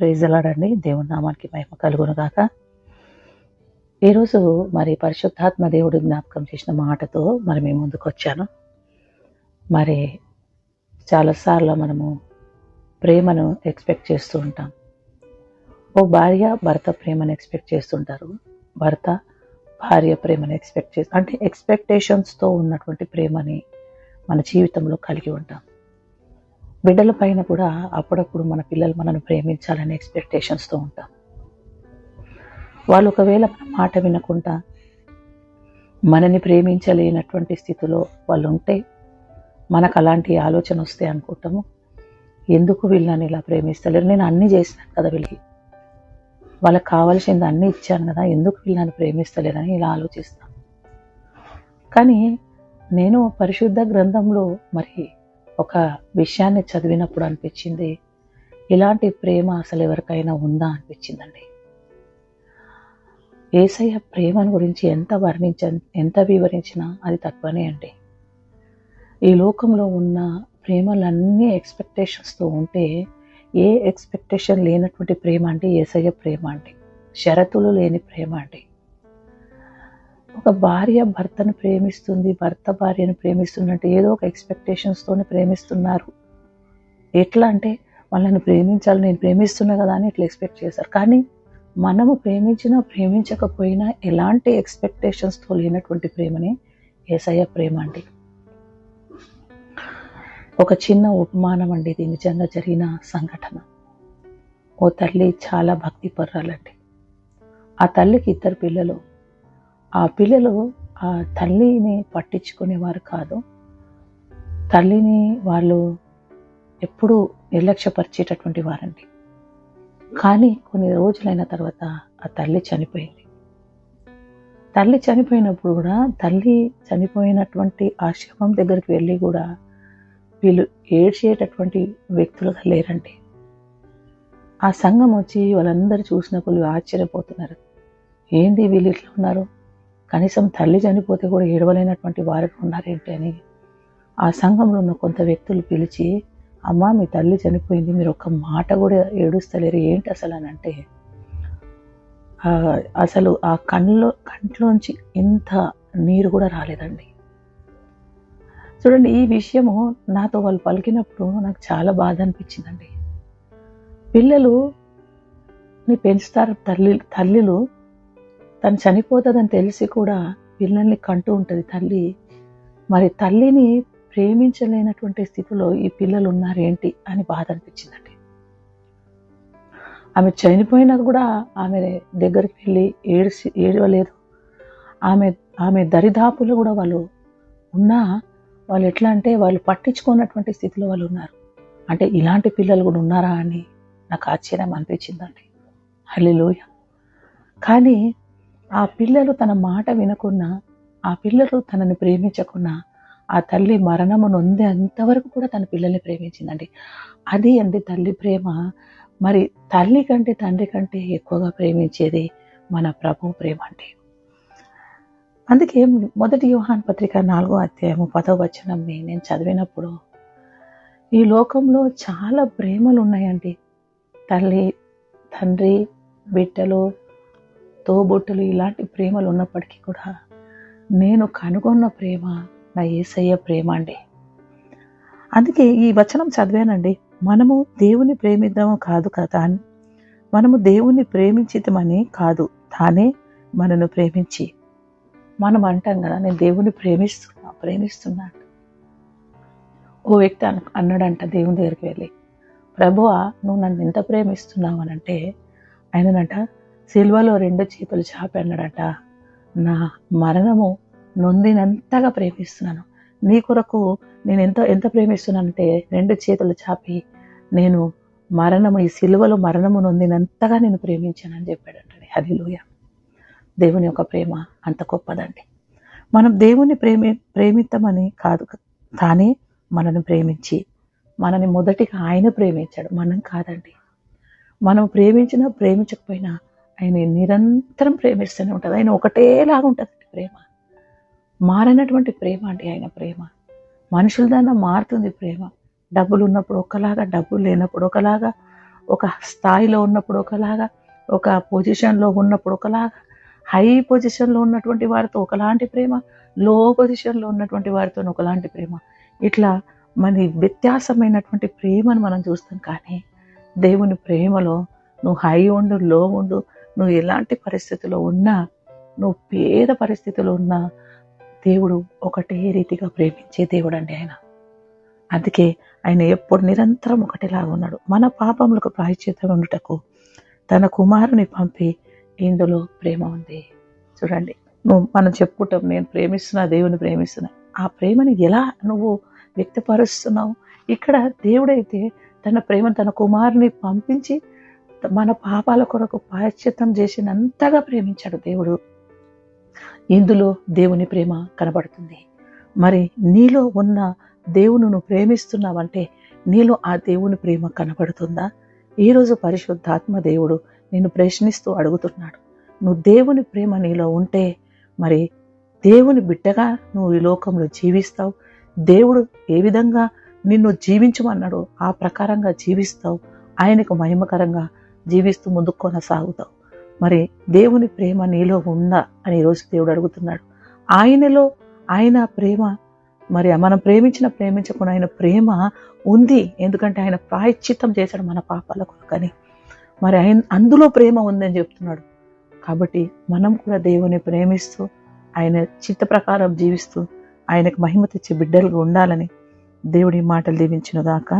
Praise అలాడండి. దేవుని నామానికి మహిమ కలుగును గాక. ఈరోజు మరి పరిశుద్ధాత్మ దేవుడు జ్ఞాపకం చేసిన మాటతో మరి మేము ముందుకు వచ్చాను. మరి చాలాసార్లు మనము ప్రేమను ఎక్స్పెక్ట్ చేస్తూ ఉంటాం. ఓ భార్య భర్త ప్రేమను ఎక్స్పెక్ట్ చేస్తుంటారు. భర్త భార్య ప్రేమను ఎక్స్పెక్ట్ చేస్తూ అంటే ఎక్స్పెక్టేషన్స్తో ఉన్నటువంటి ప్రేమని మన జీవితంలో కలిగి ఉంటాం. బిడ్డల పైన కూడా అప్పుడప్పుడు మన పిల్లలు మనల్ని ప్రేమించాలని ఎక్స్పెక్టేషన్స్తో ఉంటాం. వాళ్ళు ఒకవేళ మన మాట వినకుండా మనని ప్రేమించలేనటువంటి స్థితిలో వాళ్ళు ఉంటే మనకు అలాంటి ఆలోచన వస్తే అనుకుంటాము. ఎందుకు వీళ్ళని ఇలా ప్రేమిస్తలేరు? నేను అన్నీ చేసినాను కదా వీళ్ళకి. వాళ్ళకి కావాల్సింది అన్నీ ఇచ్చాను కదా ఎందుకు వీళ్ళని ప్రేమిస్తలేరని ఇలా ఆలోచిస్తాను. కానీ నేను పరిశుద్ధ గ్రంథంలో మరి ఒక విషయాన్ని చదివినప్పుడు అనిపించింది ఇలాంటి ప్రేమ అసలు ఎవరికైనా ఉందా అనిపించిందండి. ఏసయ్య ప్రేమను గురించి ఎంత వర్ణించ ఎంత వివరించినా అది తక్కువనే అండి. ఈ లోకంలో ఉన్న ప్రేమలన్నీ ఎక్స్పెక్టేషన్స్తో ఉంటే ఏ ఎక్స్పెక్టేషన్ లేనటువంటి ప్రేమ అంటే ఏసయ్య ప్రేమ అండి. షరతులు లేని ప్రేమ అండి. ఒక భార్య భర్తను ప్రేమిస్తుంది భర్త భార్యను ప్రేమిస్తున్నట్టు ఏదో ఒక ఎక్స్పెక్టేషన్స్తోనే ప్రేమిస్తున్నారు. ఎట్లా అంటే వాళ్ళని ప్రేమించాలి నేను ప్రేమిస్తున్నా కదా అని ఇట్లా ఎక్స్పెక్ట్ చేశారు కానీ మనము ప్రేమించినా ప్రేమించకపోయినా ఎలాంటి ఎక్స్పెక్టేషన్స్తో లేనటువంటి ప్రేమని ఏసయ్య ప్రేమ అండి. ఒక చిన్న ఉపమానం అండి ఇది. నిజంగా జరిగిన సంఘటన. ఓ తల్లి చాలా భక్తి పర్రాలండి ఆ తల్లికి ఇద్దరు పిల్లలు. ఆ పిల్లలు ఆ తల్లిని పట్టించుకునేవారు కాదు. తల్లిని వాళ్ళు ఎప్పుడూ నిర్లక్ష్యపరిచేటటువంటి వారండి. కానీ కొన్ని రోజులైన తర్వాత ఆ తల్లి చనిపోయింది. తల్లి చనిపోయినప్పుడు కూడా తల్లి చనిపోయినటువంటి ఆ శవం దగ్గరికి వెళ్ళి కూడా వీళ్ళు ఏడ్చేటటువంటి వ్యక్తులుగా లేరండి. ఆ సంఘం వచ్చి వాళ్ళందరూ చూసినప్పుడు ఆశ్చర్యపోతున్నారు. ఏంది వీళ్ళు ఇట్లా ఉన్నారు? కనీసం తల్లి చనిపోతే కూడా ఏడవలేనటువంటి వారు ఉన్నారేంటి అని ఆ సంఘంలో ఉన్న కొంత వ్యక్తులు పిలిచి అమ్మ మీ తల్లి చనిపోయింది మీరు ఒక్క మాట కూడా ఏడుస్తలేరు. ఏంటి అసలు అని అంటే అసలు ఆ కళ్ళలో కంట్లోంచి ఇంత నీరు కూడా రాలేదండి. చూడండి ఈ విషయము నాతో వాళ్ళు పలికినప్పుడు నాకు చాలా బాధ అనిపించిందండి. పిల్లలు ని పెంచుతారు తల్లి తల్లిలు తను చనిపోతుందని తెలిసి కూడా పిల్లల్ని కంటూ ఉంటుంది. తల్లి మరి తల్లిని ప్రేమించలేనటువంటి స్థితిలో ఈ పిల్లలు ఉన్నారేంటి అని బాధ అనిపించిందండి. ఆమె చనిపోయినా కూడా ఆమె దగ్గరికి వెళ్ళి ఏడిసి ఏడవలేదు. ఆమె ఆమె దరిదాపులు కూడా వాళ్ళు ఉన్నా వాళ్ళు ఎట్లా అంటే వాళ్ళు పట్టించుకున్నటువంటి స్థితిలో వాళ్ళు ఉన్నారు. అంటే ఇలాంటి పిల్లలు కూడా ఉన్నారా అని నాకు ఆశ్చర్యం అనిపించిందండి. హల్లిలోయ. కానీ ఆ పిల్లలు తన మాట వినకున్నా ఆ పిల్లలు తనని ప్రేమించకున్నా ఆ తల్లి మరణము నొందే అంతవరకు కూడా తన పిల్లల్ని ప్రేమించిందండి. అది అండి తల్లి ప్రేమ. మరి తల్లి కంటే తండ్రి కంటే ఎక్కువగా ప్రేమించేది మన ప్రభు ప్రేమ అండి. అందుకే మొదటి వ్యూహాన్ పత్రిక నాలుగో అధ్యాయము పదో వచనంని నేను చదివినప్పుడు ఈ లోకంలో చాలా ప్రేమలు ఉన్నాయండి. తల్లి తండ్రి బిడ్డలు తోబుట్టులు ఇలాంటి ప్రేమలు ఉన్నప్పటికీ కూడా నేను కనుగొన్న ప్రేమ నా ఏసయ్య ప్రేమ అండి. అందుకే ఈ వచనం చదివానండి మనము దేవుని ప్రేమిద్దాము కాదు కదా అని. మనము దేవుణ్ణి ప్రేమించితమని కాదు తానే మనను ప్రేమించి. మనం అంటాం కదా నేను దేవుని ప్రేమిస్తున్నా ప్రేమిస్తున్నా ఓ వ్యక్తి అను అన్నాడంట దేవుని దగ్గరికి వెళ్ళి ప్రభువా నువ్వు నన్ను ఎంత ప్రేమిస్తున్నావు అని అంటే ఆయననంట సిల్వలో రెండు చేతులు చాపి అన్నాడట. నా మరణము నొందినంతగా ప్రేమిస్తున్నాను. నీ కొరకు నేను ఎంత ఎంత ప్రేమిస్తున్నానంటే రెండు చేతులు చాపి నేను మరణము ఈ సిలువలో మరణము నొందినంతగా నేను ప్రేమించానని చెప్పాడంటండి. లూయ దేవుని యొక్క ప్రేమ అంత గొప్పదండి. మనం దేవుని ప్రేమి ప్రేమిద్దామని కాదు తానే మనను ప్రేమించి మనని మొదటిగా ఆయన ప్రేమించాడు. మనం కాదండి. మనం ప్రేమించినా ప్రేమించకపోయినా ఆయన నిరంతరం ప్రేమిస్తూనే ఉంటుంది. ఆయన ఒకటేలాగా ఉంటుంది ప్రేమ. మారినటువంటి ప్రేమ అండి ఆయన ప్రేమ. మనుషుల దాన్ని మారుతుంది ప్రేమ. డబ్బులు ఉన్నప్పుడు ఒకలాగా డబ్బులు లేనప్పుడు ఒకలాగా ఒక స్థాయిలో ఉన్నప్పుడు ఒకలాగా ఒక పొజిషన్లో ఉన్నప్పుడు ఒకలాగా హై పొజిషన్లో ఉన్నటువంటి వారితో ఒకలాంటి ప్రేమ లో పొజిషన్లో ఉన్నటువంటి వారితో ఒకలాంటి ప్రేమ. ఇట్లా మన వ్యత్యాసమైనటువంటి ప్రేమను మనం చూస్తాం కానీ దేవుని ప్రేమలో నువ్వు హై ఉండు లో ఉండు నువ్వు ఎలాంటి పరిస్థితిలో ఉన్నా నువ్వు పేద పరిస్థితిలో ఉన్నా దేవుడు ఒకటే రీతిగా ప్రేమించే దేవుడు అండి ఆయన. అందుకే ఆయన ఎప్పుడు నిరంతరం ఒకటిలాగా ఉన్నాడు. మన పాపములకు ప్రాయశ్చిత్తం ఉండుటకు తన కుమారుని పంపి ఇందులో ప్రేమ ఉంది. చూడండి నువ్వు మనం చెప్పుకుంటాం నేను ప్రేమిస్తున్నా దేవుని ప్రేమిస్తున్నా. ఆ ప్రేమని ఎలా నువ్వు వ్యక్తపరుస్తున్నావు? ఇక్కడ దేవుడైతే తన ప్రేమను తన కుమారుని పంపించి మన పాపాల కొరకు ప్రాయశ్చిత్తం చేసినంతగా ప్రేమించాడు దేవుడు. ఇందులో దేవుని ప్రేమ కనబడుతుంది. మరి నీలో ఉన్న దేవుని నువ్వు ప్రేమిస్తున్నావంటే నీలో ఆ దేవుని ప్రేమ కనబడుతుందా? ఈరోజు పరిశుద్ధాత్మ దేవుడు నిన్ను ప్రశ్నిస్తూ అడుగుతున్నాడు. నువ్వు దేవుని ప్రేమ నీలో ఉంటే మరి దేవుని బిడ్డగా నువ్వు ఈ లోకంలో జీవిస్తావు. దేవుడు ఏ విధంగా నిన్ను జీవించమన్నాడో ఆ ప్రకారంగా జీవిస్తావు. ఆయనకు మహిమకరంగా జీవిస్తూ ముందుకు కొనసాగుతావు. మరి దేవుని ప్రేమ నీలో ఉందా అని ఈరోజు దేవుడు అడుగుతున్నాడు. ఆయనలో ఆయన ప్రేమ మరి మనం ప్రేమించిన ప్రేమించకుండా ఆయన ప్రేమ ఉంది. ఎందుకంటే ఆయన ప్రాయశ్చిత్తం చేశాడు మన పాపాల కొరకని. మరి ఆయన అందులో ప్రేమ ఉందని చెప్తున్నాడు. కాబట్టి మనం కూడా దేవుని ప్రేమిస్తూ ఆయన చిత్త ప్రకారం జీవిస్తూ ఆయనకు మహిమ తెచ్చే బిడ్డలుగా ఉండాలని దేవుడి మాటలు దీవించినగాక